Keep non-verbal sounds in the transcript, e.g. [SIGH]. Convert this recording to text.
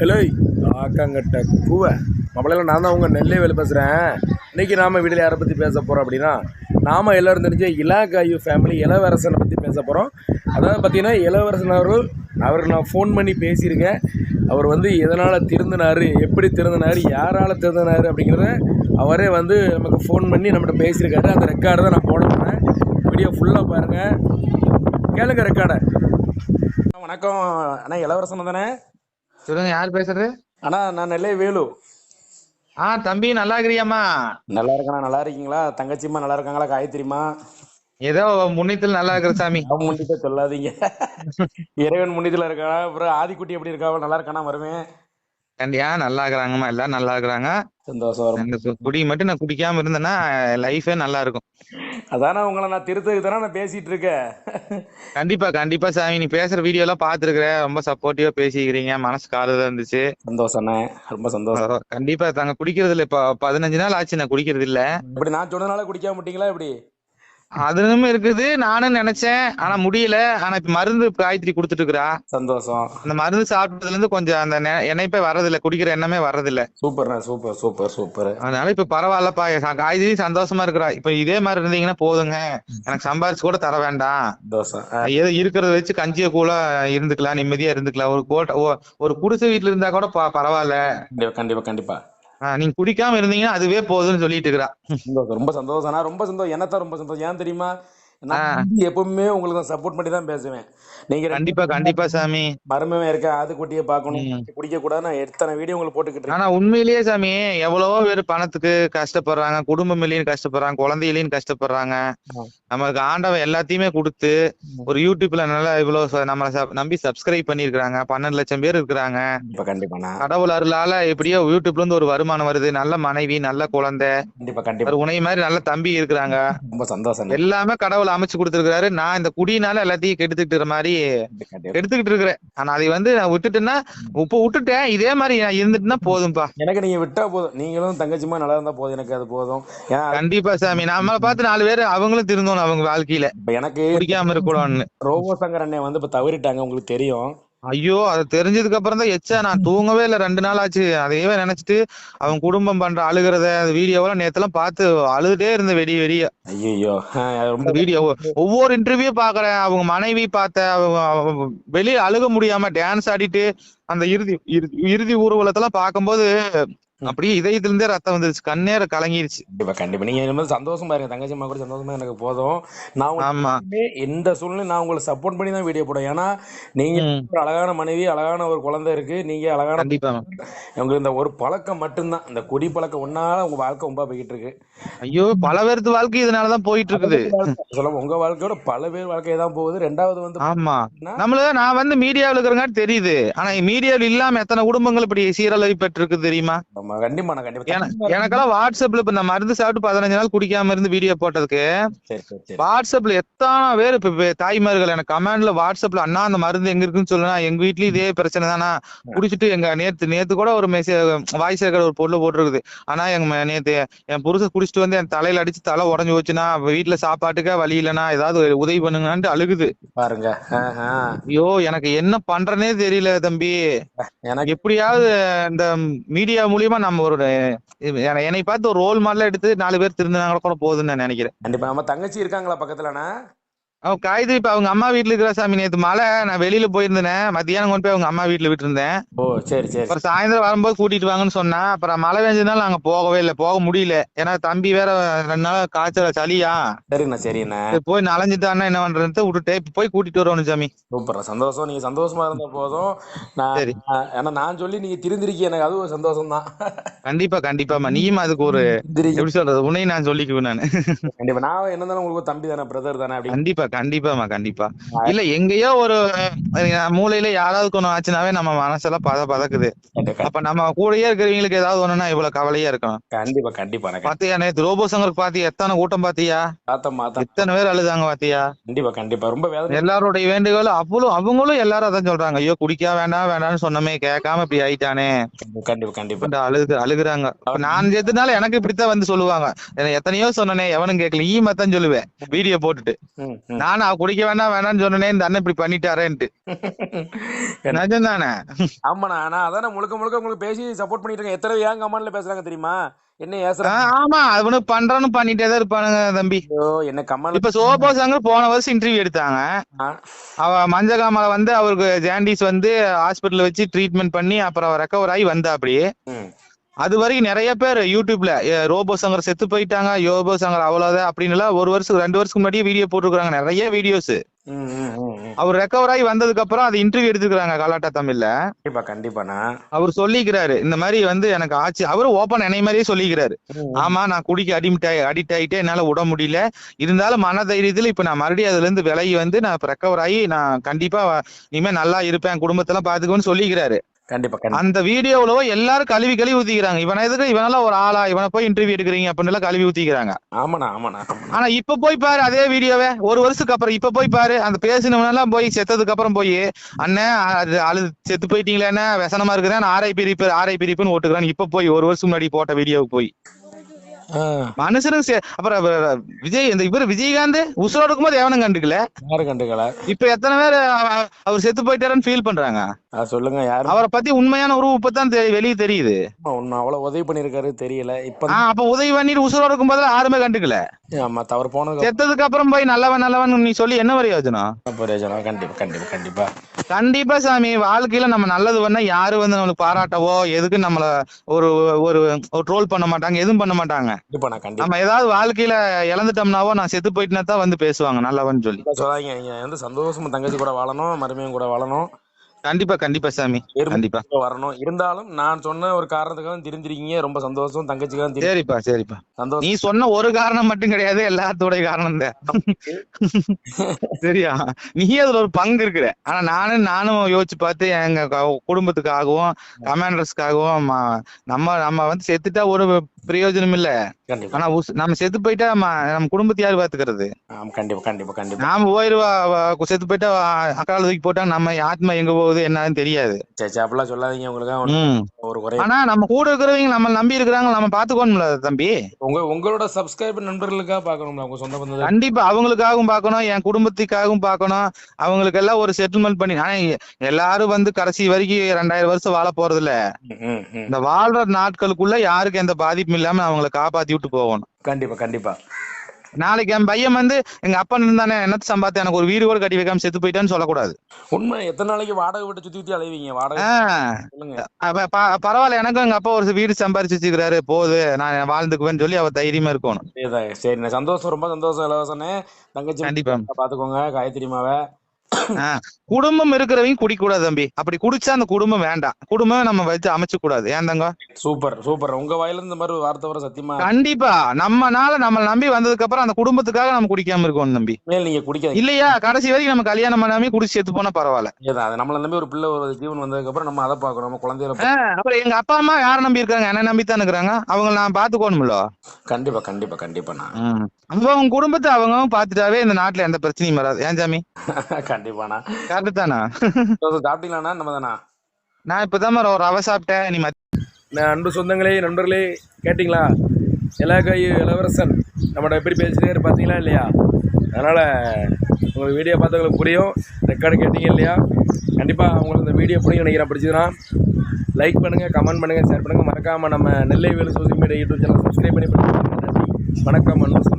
Hello ஆக்காங்கட்ட கூவ. மப்பளையில் நான் தான் உங்கள் நெல்லை வேலை பேசுகிறேன் இன்றைக்கி நாம் வீட்டில் யாரை பற்றி பேச போகிறோம் அப்படின்னா நாம் எல்லோரும் தெரிஞ்ச இலாகாயு ஃபேமிலி இளவரசனை பற்றி பேச போகிறோம் அதாவது பார்த்தீங்கன்னா இளவரசன் அவர்கள் அவருக்கு நான் ஃபோன் பண்ணி பேசியிருக்கேன். அவர் வந்து எதனால் திருந்தினார் எப்படி திருந்தினார் யாரால் திருந்தினார் அப்படிங்கிறத அவரே வந்து நமக்கு ஃபோன் பண்ணி நம்மகிட்ட பேசியிருக்காரு. அந்த ரெக்கார்டை தான் நான் போட போகிறேன் வீடியோ ஃபுல்லாக பாருங்கள் கேளுங்க ரெக்கார்டை வணக்கம். அண்ணா இளவரசன் தானே? சொல்லுங்க யார் பேசுறது? அண்ணா நான் நெல்லை வேலு. ஆ தம்பி நல்லா இருக்கிறியாம்மா நல்லா இருக்கண்ணா நல்லா இருக்கீங்களா தங்கச்சிம்மா நல்லா இருக்காங்களா காயத்ரிமா ஏதோ முன்னித்தில் நல்லா இருக்கிற சாமி முன்னிட்டு சொல்லாதீங்க. இறைவன் முன்னித்துல இருக்கானா அப்புறம் ஆதிக்குட்டி எப்படி இருக்காவோ நல்லா இருக்கானா வருவேன். கண்டியா நல்லா இருக்கிறாங்கம்மா எல்லாரும் நல்லா இருக்கிறாங்க. சந்தோஷம் குடி மட்டும் நான் குடிக்காம இருந்தேன்னா லைஃபே நல்லா இருக்கும் அதானே உங்களை நான் திருத்ததுக்கு தானே நான் பேசிட்டு இருக்கேன் கண்டிப்பா கண்டிப்பா சாமி நீ பேசுற வீடியோ எல்லாம் பாத்துருக்கிறேன் ரொம்ப சப்போர்ட்டிவா பேசிக்கிறீங்க. மனசு காதலா இருந்துச்சு. சந்தோஷண்ணே ரொம்ப சந்தோஷம். கண்டிப்பா தாங்க குடிக்கிறது இல்ல இப்ப பதினஞ்சு நாள் ஆச்சு நான் குடிக்கிறது இல்ல இப்படி நான் சொன்னதுனால குடிக்காம விட்டீங்களா இப்படி? அதுவும் இருக்குது. நானும் நினைச்சேன். ஆனா முடியல. ஆனா இப்ப மருந்து காயத்ரி கொடுத்துட்டு இருக்கிறா சந்தோஷம். அந்த மருந்து சாப்பிட்டதுல இருந்து கொஞ்சம் அந்த எண்ணெய்ப்பே வர்றதில்ல. குடிக்கிற எண்ணமே வர்றதில்ல. சூப்பர்ண்ணே சூப்பர் சூப்பர் சூப்பர். அதனால இப்ப பரவாயில்லப்பா. காய்கறி சந்தோஷமா இருக்கிறா. இப்ப இதே மாதிரி இருந்தீங்கன்னா போதுங்க. எனக்கு சம்பாரிச்சு கூட தர வேண்டாம். ஏதோ இருக்கிறத வச்சு கஞ்சிய கூட இருந்துக்கலாம். நிம்மதியா இருந்துக்கலாம். ஒரு கோட்டை ஒரு குடிசை வீட்டுல இருந்தா கூட பரவாயில்ல. கண்டிப்பா கண்டிப்பா. நீங்க குடிக்காம இருந்தீங்கன்னா அதுவே போதும்னு சொல்லிட்டு இருக்கிறா. சந்தோஷம் ரொம்ப சந்தோஷம். நான் ரொம்ப சந்தோஷம். என்னத்தான் ரொம்ப சந்தோஷம்? ஏன் தெரியுமா? நான் எப்பவுமே உங்களுக்கு சப்போர்ட் பண்ணி தான் பேசுவேன். நீங்க கண்டிப்பா கண்டிப்பா சாமி. மருமவன் இருக்க ஆது குட்டியை பார்க்கணும் ம். குடிக்க கூடாது நான் எத்தனை வீடியோ உங்களுக்கு போட்டுக்கிட்டு ஆனா உண்மையிலேயே சாமி எவ்வளவோ பேர் பணத்துக்கு கஷ்டப்படுறாங்க குடும்பம் இல்லைன்னு கஷ்டப்படுறாங்க குழந்தையிலையும் கஷ்டப்படுறாங்க. நமக்கு ஆண்டவன் எல்லாத்தையுமே கொடுத்து ஒரு யூடியூப்ல நல்லா இவ்வளவு நம்மளை நம்பி சப்ஸ்கிரைப் பண்ணிருக்காங்க பன்னெண்டு லட்சம் பேர் இருக்கிறாங்க. கண்டிப்பா கடவுள் அருளால எப்படியோ யூடியூப்ல இருந்து ஒரு வருமானம் வருது. நல்ல மனைவி நல்ல குழந்தை. கண்டிப்பா கண்டிப்பா. ஒரு உனை மாதிரி நல்ல தம்பி இருக்கிறாங்க. ரொம்ப சந்தோஷம். எல்லாமே கடவுள் அமைச்சு கொடுத்துருக்காரு நான் இந்த குடினால எல்லாத்தையும் கெடுத்துக்கிட்டு மாதிரி. எடுத்துக்கிட்டு இருக்கிறேன். ஆனா அதை வந்து நான் விட்டுட்டேன்னா இப்ப விட்டுட்டேன். இதே மாதிரி நான் இருந்துட்டுனா போதும்பா. எனக்கு நீங்க விட்டா போதும். நீங்களும் தங்கச்சிமா நல்லா இருந்தா போதும். எனக்கு அது போதும். கண்டிப்பா சாமி. நம்மளை பார்த்து நாலு பேர் அவங்களும் திருந்தணும் அவங்க வாழ்க்கையில. இப்ப எனக்கு குடிக்காம இருக்கணும்னு ரோபோ சங்கர் அண்ணன் வந்து இப்ப தவறிட்டாங்க. உங்களுக்கு தெரியும். ஐயோ அது தெரிஞ்சதுக்கு அப்புறம் தான் எச்சா நான் தூங்கவே இல்லை. ரெண்டு நாள் ஆச்சு. அதையவே நினைச்சிட்டு அவன் குடும்பம் பண்ற அழுகிறத அந்த வீடியோவெல்லாம் நேத்தெல்லாம் பார்த்து அழுதுட்டே இருந்த வெடி வெடிய. ஐயோ வீடியோ ஒவ்வொரு இன்டர்வியூ பாக்குறேன் அவங்க மனைவி பார்த்த அவங்க வெளிய அழுக முடியாம டான்ஸ் ஆடிட்டு அந்த இறுதி இறுதி- இறுதி ஊர்வலத்தெல்லாம் பார்க்கும்போது அப்படியே இதயத்துல இருந்தே ரத்தம் வந்துருச்சு. கண்ணேற கலங்கிருச்சு. கண்டிப்பா கண்டிப்பா. நீங்க இனிமேல் சந்தோஷமா இருங்க. தங்கச்சிமா கூட சந்தோஷமா எனக்கு போதும். நான் ஆமா. எந்த சூழ்நிலையும் நான் உங்களுக்கு சப்போர்ட் பண்ணி தான் வீடியோ போடுவேன். ஏன்னா நீங்க அழகான மனைவி அழகான ஒரு குழந்தை இருக்கு. நீங்க அழகான கண்டிப்பா உங்களுக்கு இந்த ஒரு பழக்கம் மட்டும்தான். இந்த குடி பழக்கம் ஒன்னால உங்க வாழ்க்கை ரொம்ப போய்கிட்டு இருக்கு. ஐயோ பல பேர்த்து வாழ்க்கை இதனாலதான் போயிட்டு இருக்குது. சொல்ல உங்க வாழ்க்கையோட பல பேர் வாழ்க்கை தான் போகுது. ரெண்டாவது வந்து ஆமா. நம்மள நான் வந்து மீடியாவில் இருக்கிறங்காட்டி தெரியுது. ஆனா மீடியாவில் இல்லாம எத்தனை குடும்பங்கள் இப்படி சீரழிவு பெற்றிருக்கு தெரியுமா? ஆமா, கண்டிப்பா நான் கண்டிப்பா என- எனக்கெல்லாம் வாட்ஸ்அப்ல இப்ப நான் மருந்து சாப்பிட்டு பதினஞ்சு நாள் குடிக்காம இருந்து வீடியோ போட்டதுக்கு வாட்ஸ்அப்ல எத்தனை பேர் இப்ப தாய்மார்கள் எனக்கு கமெண்ட்ல வாட்ஸ்அப்ல அண்ணா அந்த மருந்து எங்க இருக்குன்னு சொல்லுனா எங்க வீட்லயும் இதே பிரச்சனை தானா? குடிச்சிட்டு எங்க நேத்து நேத்து கூட ஒரு மெசேஜ் வாய்ஸ் ரெக்கார்டு ஒரு பொருள் போட்டுருக்குது. ஆனா எங்க நேத்து என் புருஷன் குடிச்சிட்டு வந்து என் தலையில அடிச்சு தலை உடஞ்சு போச்சுன்னா வீட்டுல சாப்பாட்டுக்கே வழி இல்லைன்னா ஏதாவது உதவி பண்ணுங்கன்ட்டு அழுகுது. பாருங்க. ஐயோ எனக்கு என்ன பண்றேனே தெரியல தம்பி. எனக்கு எப்படியாவது இந்த மீடியா மூலியமா நம்ம ஒரு என்னை பார்த்து ஒரு ரோல் மாடலா எடுத்து நாலு பேர் திருந்தினாங்க கூட போதும்னு நான் நினைக்கிறேன். கண்டிப்பா. நம்ம தங்கச்சி இருக்காங்களா பக்கத்துலண்ணா? அவன் காய்து இப்ப அவங்க அம்மா வீட்டுல இருக்கிற சாமி நேத்து மழை. நான் வெளியில போயிருந்தேன். மத்தியானம் கொண்டு போய் அவங்க அம்மா வீட்டுல விட்டு இருந்தேன் ஓ சரி சரி. அப்புறம் சாயந்தரம் வரும்போது கூட்டிட்டு வாங்கன்னு சொன்னா அப்புறம் மழை பெஞ்சதுனால நாங்க போகவே இல்லை. போக முடியல. ஏன்னா தம்பி வேற ரெண்டு நாள் காய்ச்சல் சளியா. சரிண்ணா சரிண்ணா. சரி, போய் நனைஞ்சிட்டான்னா என்ன பண்றது விட்டுட்டு இப்ப போய் கூட்டிட்டு வரணும் சாமி. சூப்பர் சந்தோஷம். நீங்க சந்தோஷமா இருந்த போதும். நான் சரி. ஏன்னா நான் சொல்லி நீங்க திருந்திருக்கீங்க. எனக்கு அது ஒரு சந்தோஷம் தான் கண்டிப்பா கண்டிப்பாமா நீயும் அதுக்கு ஒரு எப்படி சொல்றது? உன்னை நான் சொல்லிக்குவேன் நானு. கண்டிப்பா. நான் என்ன உங்களுக்கு தம்பி தானே பிரதர் தானே அப்படி கண்டிப்பா கண்டிப்பாமா கண்டிப்பா. இல்ல எங்கேயோ ஒரு மூலையில யாராவது ஒண்ணு ஆச்சுனாவே நம்ம மனசெல்லாம் பத பதக்குது. அப்ப நம்ம கூடயே இருக்கிறவங்களுக்கு ஏதாவது ஒண்ணுன்னா இவ்வளவு கவலையா இருக்கணும். கண்டிப்பா கண்டிப்பா பாத்தியா நேத்து ரோபோ சங்கருக்கு பாத்தியா எத்தனை கூட்டம் பாத்தியா? எத்தனை பேர் அழுதாங்க பாத்தியா? கண்டிப்பா கண்டிப்பா. ரொம்ப எல்லாருடைய வேண்டுகோள் அவ்வளவு அவங்களும் எல்லாரும் அதான் சொல்றாங்க. ஐயோ குடிக்க வேண்டாம் வேண்டாம்னு சொன்னமே கேட்காம இப்படி ஆயிட்டானே. கண்டிப்பா கண்டிப்பா அழுகு அழுகுறாங்க. நான் சேர்த்துனால எனக்கு இப்படித்தான் வந்து சொல்லுவாங்க. என்ன எத்தனையோ சொன்னனே எவனும் கேட்கல. ஈ மத்தான் சொல்லுவேன். வீடியோ போட்டுட்டு. நானும் அவ குடிக்க வேண்டாம் வேணாம்னு சொன்னனே இந்த அண்ணன் இப்படி பண்ணிட்டாரேன்ட்டு. [LAUGHS] நிஜம் தானே ஆமாண்ணா நான் அதானே முழுக்க முழுக்க உங்களுக்கு பேசி சப்போர்ட் பண்ணிட்டு இருக்கேன். எத்தனை ஏன் கமெண்ட்ல பேசுறாங்க தெரியுமா? என்ன ஏசுறாங்க ஆமா அவனு பண்றான்னு பண்ணிட்டே தான் இருப்பானுங்க தம்பி. என்ன கமெண்ட்ல இப்ப சோபோ சங்கர் போன வருஷம் இன்டர்வியூ எடுத்தாங்க. அவ மஞ்சகாமல வந்து அவருக்கு ஜாண்டிஸ் வந்து ஹாஸ்பிட்டல் வச்சு ட்ரீட்மெண்ட் பண்ணி அப்புறம் ரெக்கவர் ஆகி வந்தா அப்படி அது வரைக்கும் நிறைய பேர் யூடியூப்ல ரோபோ சங்கர் செத்து போயிட்டாங்க யோபோ சங்கர் அவ்வளவுதான் அப்படின்னு எல்லாம் ஒரு வருஷம் ரெண்டு வருஷத்துக்கு முன்னாடியே வீடியோ போட்டிருக்காங்க நிறைய வீடியோஸ் அவர் ரெக்கவர் ஆகி வந்ததுக்கு அப்புறம் அது இன்டர்வியூ எடுத்துக்கிறாங்க கலாட்டா தமிழ்ல. கண்டிப்பா கண்டிப்பாண்ணா. அவர் சொல்லிக்கிறாரு இந்த மாதிரி வந்து எனக்கு ஆச்சு. அவரும் ஓப்பன் என்னை மாதிரியே சொல்லிக்கிறாரு. ஆமா நான் குடிக்க அடிக்ட் ஆகி அடிக்ட் ஆகிட்டே என்னால விட முடியல. இருந்தாலும் மன தைரியத்துல இப்ப நான் மறுபடியும் அதுல இருந்து விலகி வந்து நான் ரெக்கவர் ஆகி நான் கண்டிப்பா இனிமே நல்லா இருப்பேன் குடும்பத்தெல்லாம் பாத்துக்கோன்னு சொல்லிக்கிறாரு. கண்டிப்பா அந்த வீடியோவுல எல்லாரும் கழுவி கழுவி ஊத்திக்கிறாங்க. இவனை எதுக்கு? இவனெல்லாம் ஒரு ஆளா? இவனை போய் இன்டர்வியூ எடுக்கிறீங்க அப்படின்னு கழுவி ஊத்திக்கிறாங்க. ஆமாண்ணா ஆமாண்ணா. ஆனா இப்ப போய் பாரு அதே வீடியோவை. ஒரு வருஷத்துக்கு அப்புறம் இப்ப போய் பாரு. அந்த பேசினவனெல்லாம் போய் செத்ததுக்கு அப்புறம் போய் அண்ணன் அது அழு செத்து போயிட்டீங்களே என்ன விசனமா இருக்குறேன் ஆர்ஐபி ரிப்பு ஆர்ஐபி ரிப்புன்னு ஓட்டுக்கிறான் இப்ப போய் ஒரு வருஷம் முன்னாடி போட்ட வீடியோவுக்கு போய். சே- அப்புறம் விஜய் இந்த இவர் விஜயகாந்த் உசுரோட இருக்கும்போது எவனும் கண்டுக்கல? யாரு கண்டுக்கல. இப்ப எத்தனை பேர் அவ- அவர் செத்து போயிட்டாருன்னு ஃபீல் பண்றாங்க? சொல்லுங்க யாரு? அவரை பத்தி உண்மையான உருவம் இப்பதான் வெளிய தெரியுது. ஒன்னு அவ்வளவு உதவி பண்ணிருக்காரு தெரியல. இப்ப அப்ப உதவி பண்ணிட்டு உசுரோட இருக்கும்போது யாருமே கண்டுக்கல? ஆமா தவறு போனதுக்கு செத்ததுக்கு அப்புறம் போய் நல்லவன் நல்லவன் நீ சொல்லி என்ன அப்புறம் பிரயோஜனம் கண்டிப்பா கண்டிப்பா கண்டிப்பா. கண்டிப்பா சாமி. வாழ்க்கையில நம்ம நல்லது பண்ணா யாரு வந்து நம்மளுக்கு பாராட்டவோ எதுக்கு நம்மள ஒரு ஒரு ட்ரோல் பண்ண மாட்டாங்க எதுவும் பண்ண மாட்டாங்க. நம்ம ஏதாவது வாழ்க்கையில இழந்துட்டோம்னாவோ நான் செத்து போயிட்டுனா தான் வந்து பேசுவாங்க நல்லவன் சொல்லி. சொல்லாதீங்க. நீங்க வந்து சந்தோஷமா தங்கச்சி கூட வாழணும் மருமையும் கூட வாழணும். கண்டிப்பா கண்டிப்பா சாமி. கண்டிப்பா. வரணும். இருந்தாலும் நான் சொன்ன ஒரு காரணத்துக்காக திருந்திருக்கீங்க. ரொம்ப சந்தோஷம் தங்கச்சிக்காக சரிப்பா சரிப்பா. சந்தோஷம். நீ சொன்ன ஒரு காரணம் மட்டும் கிடையாது எல்லாத்தோட காரணம் தான் [LAUGHS] சரியா? நீ அதுல ஒரு பங்கு இருக்கிற. ஆனா நானும் நானும் யோசிச்சு பார்த்து எங்க குடும்பத்துக்காகவும் கமாண்டர்ஸ்க்காகவும் நம்ம நம்ம வந்து செத்துட்டா ஒரு பிரயோஜனம் இல்ல கண்டிப்பா. ஆனா நம்ம செத்து போயிட்டா நம்ம குடும்பத்தை யாரு பாத்துக்கிறது? கண்டிப்பா கண்டிப்பா கண்டிப்பா. நாம போயிருவா அவ செத்து போயிட்டா அக்கால தூக்கி போட்டா நம்ம ஆத்மா எங்க போகுது என்னன்னு தெரியாது. அப்படிலாம் சொல்லாதீங்க உங்களுக்கு ஒரு குறை ஆனா நம்ம கூட இருக்கிறவங்க நம்ம நம்பி இருக்கிறாங்க நம்ம பாத்துக்கோணும்ல தம்பி. உங்க உங்களோட சப்ஸ்கிரைபர் நண்பர்களுக்காக பார்க்கணும்ல உங்க சொந்த பந்தங்கள் கண்டிப்பா அவங்களுக்காகவும் பார்க்கணும் என் குடும்பத்துக்காகவும் பார்க்கணும் அவங்களுக்கு எல்லாம் ஒரு செட்டில்மெண்ட் பண்ணி ஆனா எல்லாரும் வந்து கடைசி வரைக்கும் ரெண்டாயிரம் வருஷம் வாழ போறது இல்ல. இந்த வாழ்ற நாட்களுக்குள்ள யாருக்கும் எந்த பாதிப்பும் இல்லாம அவங்கள காப்பாத்தி விட்டு போகணும். கண்டிப்பா கண்டிப்பா. நாளைக்கு என் பையன் வந்து எங்க அப்பா இருந்தானே என்னத்த சம்பாத்து எனக்கு ஒரு வீடு கூட கட்டி வைக்காம செத்து போயிட்டான்னு சொல்லக்கூடாது. உண்மை எத்தனை நாளைக்கு வாடகை விட்டு சுத்தி சுத்தி அலைவீங்க? வாடகை பரவாயில்ல எனக்கும் எங்க அப்பா ஒரு வீடு சம்பாரிச்சு வச்சுக்கிறாரு போகுது நான் வாழ்ந்துக்குவேன்னு சொல்லி அவ தைரியமா இருக்கணும். சரி சந்தோஷம் ரொம்ப சந்தோஷம் இலவசனே தங்கச்சி கண்டிப்பா. பாத்துக்கோங்க காயத்ரி மாவை. குடும்பம் இருக்கிறவங்க குடிக்க கூடாது தம்பி. அப்படி குடிச்சா அந்த குடும்பம் வேண்டாம். குடும்பம் நம்ம வச்சு அமைச்சு கூடாது ஏன் தங்க சூப்பர் சூப்பர். உங்க வாயில இந்த மாதிரி வார்த்தை வர சத்தியமா? கண்டிப்பா. நம்மனால நம்ம நம்பி வந்ததுக்கு அப்புறம் அந்த குடும்பத்துக்காக நம்ம குடிக்காம இருக்கணும் தம்பி. நீங்க குடிக்காதீங்க. இல்லையா? கடைசி வரைக்கும் நம்ம கல்யாணம் பண்ணாமே குடிச்சு செத்து போனா பரவாயில்ல. அது நம்மள நம்பி ஒரு பிள்ளை ஒரு ஜீவன் வந்ததுக்கு அப்புறம் நம்ம அதை பார்க்கணும். நம்ம ஆஹ் அப்புறம் எங்க அப்பா அம்மா யார நம்பி இருக்காங்க? என்ன நம்பி தான் இருக்கிறாங்க. அவங்க நான் பாத்துக்கணும்ல கண்டிப்பா கண்டிப்பா கண்டிப்பா நான். அவங்க அவங்க குடும்பத்தை அவங்க பாத்துட்டாவே இந்த நாட்டுல எந்த பிரச்சனையும் வராது. ஏன் சாமி? [LAUGHS] கண்டிப்பாண்ணா. கரெக்ட் தானா [LAUGHS] சாப்பிட்டீங்களாண்ணா? நம்ம தானா நான் இப்பதான் ஒரு ரவை சாப்பிட்டேன் நீ நான் அன்பு சொந்தங்களே நண்பர்களே கேட்டிங்களா? இலகை இளவரசன் நம்மகிட்ட எப்படி பேசுகிறாரு பார்த்தீங்களா இல்லையா? அதனால் உங்களுக்கு வீடியோ பார்த்தவங்களுக்கு புரியும் ரெக்கார்டு கேட்டீங்க இல்லையா? கண்டிப்பாக உங்களுக்கு இந்த வீடியோ பிடிக்கும் நினைக்கிறேன். பிடிச்சதுன்னா லைக் பண்ணுங்கள் கமெண்ட் பண்ணுங்கள் ஷேர் பண்ணுங்கள் மறக்காமல் நம்ம Nellai Velu social media YouTube channel subscribe பண்ணி வணக்கம் அன்பு